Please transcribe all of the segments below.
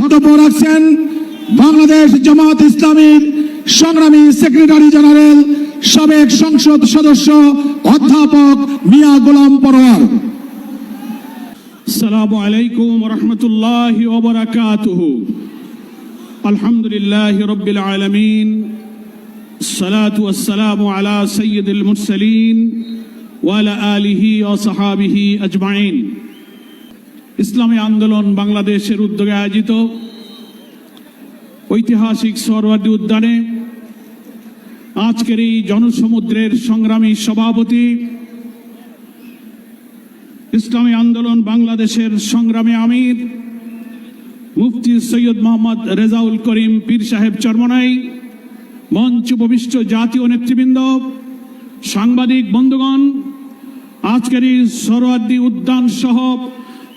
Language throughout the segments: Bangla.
বক্তব্য রাখছেন বাংলাদেশ জামাত ইসলামীর সংগ্রামী সেক্রেটারি জেনারেল সাবেক সংসদ সদস্য অধ্যাপক মিয়া গোলাম পরোয়ার السلام عليكم ورحمة الله وبركاته الحمد لله رب العالمين الصلاة والسلام على سيد المرسلين وعلى آله وصحابه أجمعين ইসলামী আন্দোলন বাংলাদেশের উদ্যোগে আয়োজিত ঐতিহাসিক সরওয়ার্দী উদ্যানে আজকের এই জনসমুদ্রের সংগ্রামী সভাপতি ইসলামী আন্দোলন বাংলাদেশের সংগ্রামী আমির মুফতি সৈয়দ মোহাম্মদ রেজাউল করিম পীর সাহেব চরমনাই, মঞ্চ উপবিষ্ট জাতীয় নেতৃবৃন্দ, সাংবাদিক বন্ধুগণ, আজকের এই সরোয়ার্দী উদ্যান সহ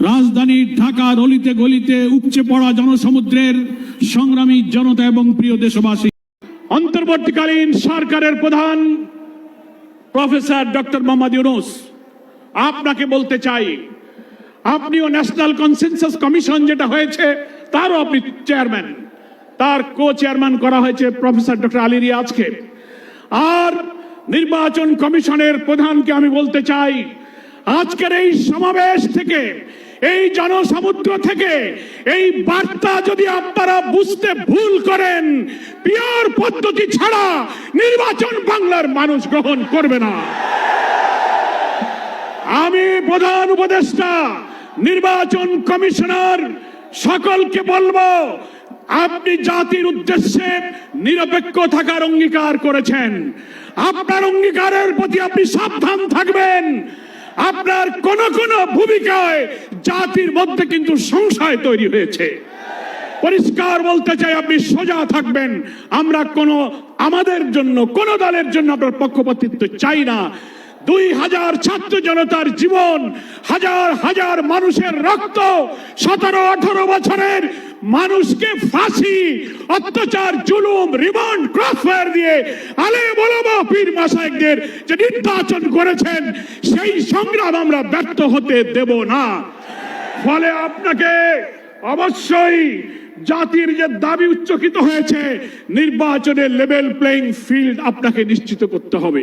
রাজধানীর ঢাকার অলিতে গলিতে উপচে পড়া জনসমুদ্রের সংগ্রামী জনতা এবং প্রিয় দেশবাসী, অন্তর্বর্তীকালীন সরকারের প্রধান প্রফেসর ডক্টর মোহাম্মদ ইউনুস, আপনাকে বলতে চাই, আপনিও ন্যাশনাল কনসেনসাস কমিশন যেটা হয়েছে, তারও আপনি চেয়ারম্যান। তার কো চেয়ারম্যান করা হয়েছে প্রফেসর ডক্টর আলী রিয়াজকে। আর নির্বাচন কমিশনের প্রধানকে আমি বলতে চাই আজকের এই সমাবেশ থেকে, এই জনসমুদ্র থেকে, এই বার্তা যদি আপনারা বুঝতে ভুল করেন, পিওর পদ্ধতি ছাড়া নির্বাচন বাংলার মানুষ গ্রহণ করবে না। আমি প্রধান উপদেষ্টা, নির্বাচন কমিশনার, সকলকে বলব, আপনি জাতির উদ্দেশ্যে নিরপেক্ষ থাকার অঙ্গীকার করেছেন। আপনার অঙ্গীকারের প্রতি আপনি সাবধান থাকবেন। আপনার কোন কোন ভূমিকায় জাতির মধ্যে কিন্তু সংশয় তৈরি হয়েছে। পরিষ্কার বলতে চাই, আপনি সোজা থাকবেন। আমরা কোন, আমাদের জন্য, কোন দলের জন্য আপনার পক্ষপাতিত্ব চাই না। দুই হাজার ছাত্র জনতার জীবন, হাজার হাজার মানুষের রক্ত, সতেরো, আঠারো বছরের মানুষকে ফাঁসি, অত্যাচার, জুলুম, রিমান্ড, ক্রসফায়ার দিয়ে আলে বলব পীর মাসাইকদের যে নির্বাচন করেছেন, সেই সংগ্রাম আমরা ব্যর্থ হতে দেব না। ফলে আপনাকে অবশ্যই জাতির যে দাবি উচ্চকিত হয়েছে, নির্বাচনের লেভেল প্লেইং ফিল্ড আপনাকে নিশ্চিত করতে হবে।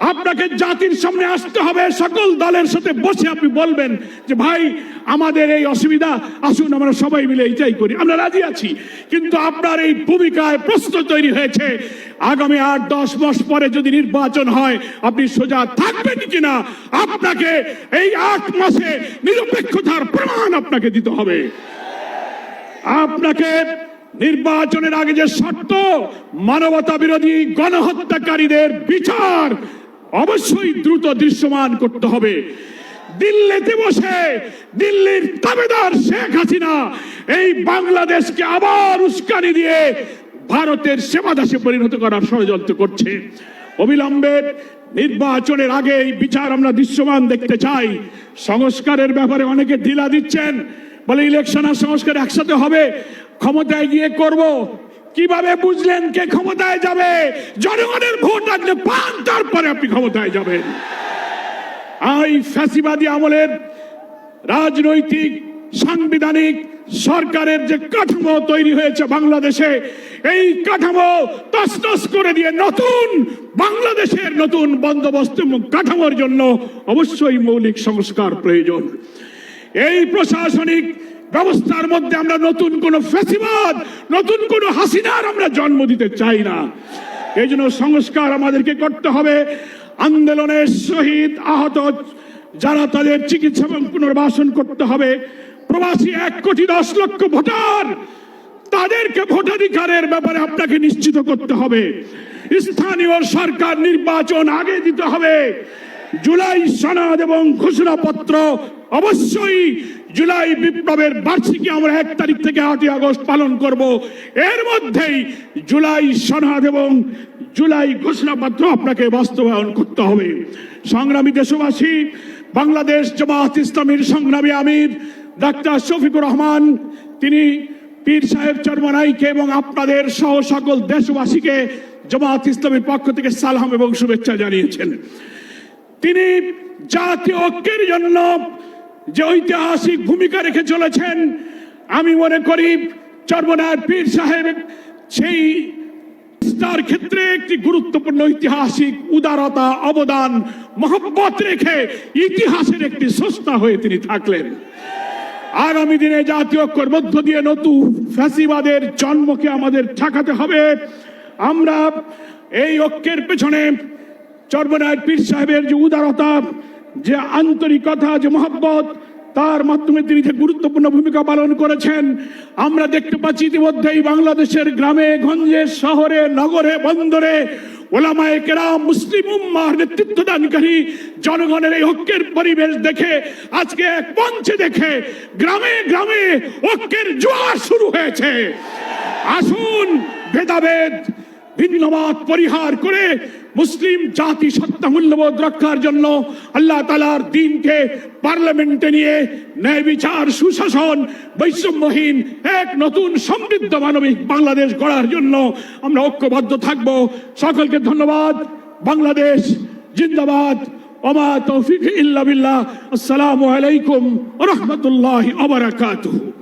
আপনাকে জাতির সামনে আসতে হবে। সকল দলের সাথে বসে আপনি বলবেন যে, ভাই, আমাদের এই অসুবিধা, আসুন আমরা সবাই মিলে এইটাই করি। আমরা রাজি আছি, কিন্তু আপনার এই ভূমিকায় প্রশ্ন তৈরি হয়েছে, আগামী আট, দশ মাস পরে যদি নির্বাচন হয়, আপনি সোজা থাকবেন কিনা? আপনাকে এই আট মাসে নিরপেক্ষতার প্রমাণ আপনাকে দিতে হবে। আপনাকে নির্বাচনের আগে যে শর্ত মানবতা বিরোধী গণহত্যাকারীদের বিচার অবশ্যই দ্রুত দৃশ্যমান করতে হবে। দিল্লিতে বসে দিল্লির দাবেদার শেখ হাসিনা এই বাংলাদেশকে আবার উস্কানি দিয়ে ভারতের সেবা দাসে পরিণত করার ষড়যন্ত্র করছে। অবিলম্বে নির্বাচনের আগে এই বিচার আমরা দৃশ্যমান দেখতে চাই। সংস্কারের ব্যাপারে অনেকে ঢিলা দিচ্ছেন, বলে ইলেকশন আর সংস্কার একসাথে হবে, ক্ষমতায় গিয়ে করব। কীভাবে বুঝলেন কে ক্ষমতায় যাবে? জনগণের ভোট আপনি পান, তারপরে আপনি ক্ষমতায় যাবেন। এই ফ্যাসিবাদী আমলের রাজনৈতিক, সাংবিধানিক সরকারের যে কাঠামো তৈরি হয়েছে বাংলাদেশে, এই কাঠামো তসতস করে দিয়ে নতুন বাংলাদেশের নতুন বন্দোবস্ত কাঠামোর জন্য অবশ্যই মৌলিক সংস্কার প্রয়োজন। এই প্রশাসনিক ব্যবস্থার মধ্যে আমরা নতুন কোন ফেসিবাদ, নতুন কোন হাসিনার আমরা জন্ম দিতে চাই না। এই জন্য সংস্কার আমাদেরকে করতে হবে। আন্দোলনের শহীদ আহত, যারা তাদের চিকিৎসা এবং পুনর্বাসন করতে হবে, প্রবাসী এক কোটি দশ লক্ষ ভোটার, তাদেরকে ভোটাধিকারের ব্যাপারে আপনাকে নিশ্চিত করতে হবে। স্থানীয় সরকার নির্বাচন আগে দিতে হবে। জুলাই সনদ এবং ঘোষণাপত্র অবশ্যই জুলাই বিপ্লবের বার্ষিকী আমরা এক তারিখ থেকে আটই আগস্ট পালন করব। এর মধ্যেই জুলাই সনদ এবং জুলাই ঘোষণাপত্র আপনাকে বাস্তবায়ন করতে হবে। সংগ্রামী দেশবাসী, বাংলাদেশ জামাত ইসলামীর সংগ্রামী আমির, ডাক্তার শফিকুর রহমান, তিনি পীর সাহেব চরমনাইকে এবং আপনাদের সহ সকল দেশবাসীকে জামাত ইসলামের পক্ষ থেকে সালাম এবং শুভেচ্ছা জানিয়েছেন। তিনি জাতীয় ঐক্যের জন্য যে ঐতিহাসিক ভূমিকা রেখে চলেছেন, আমি মনে করি চর্মনার পীর সাহেব সেই তার ক্ষেত্রে একটি গুরুত্বপূর্ণ ঐতিহাসিক উদারতা, অবদান, মহব্বত রেখে ইতিহাসের একটি সস্তা হয়ে তিনি থাকলেন। আগামী দিনে জাতীয় ঐক্যের মধ্য দিয়ে নতুন ফ্যাসিবাদের জন্মকে আমাদের ঠেকাতে হবে। আমরা এই ঐক্যের পেছনে চর্মনায় পীর সাহেবের যে উদারতা যে আন্তরিকতা যে মহব্বত, তার মাধ্যমে তিনি যে গুরুত্বপূর্ণ ভূমিকা পালন করেছেন, আমরা দেখতে পাচ্ছি ইতিমধ্যেই বাংলাদেশের গ্রামে, গঞ্জে, শহরে, নগরে, বন্দরে ওলামায়ে কেরাম, মুসলিম উম্মার নেতৃত্ব দানকারী জনগণের এই ঐক্যের পরিবেশ দেখে, আজকে এক মঞ্চে দেখে গ্রামে গ্রামে ঐক্যের জোয়ার শুরু হয়েছে। আসুন, ভেদাভেদ, ভিন্নমত পরিহার করে মুসলিম জাতি সত্তা মূল্যবোধ রক্ষার জন্য আল্লাহ তালার দিনকে পার্লামেন্টে নিয়ে ন্যায় বিচার, সুশাসন, বৈষম্যহীন এক নতুন সমৃদ্ধ মানবিক বাংলাদেশ গড়ার জন্য আমরা ঐক্যবদ্ধ থাকব। সকলকে ধন্যবাদ। বাংলাদেশ জিন্দাবাদ। ওমা তৌফিক ইল্লা বিল্লাহ। আসসালামু আলাইকুম রহমতুল্লাহ আবরাকাতুহু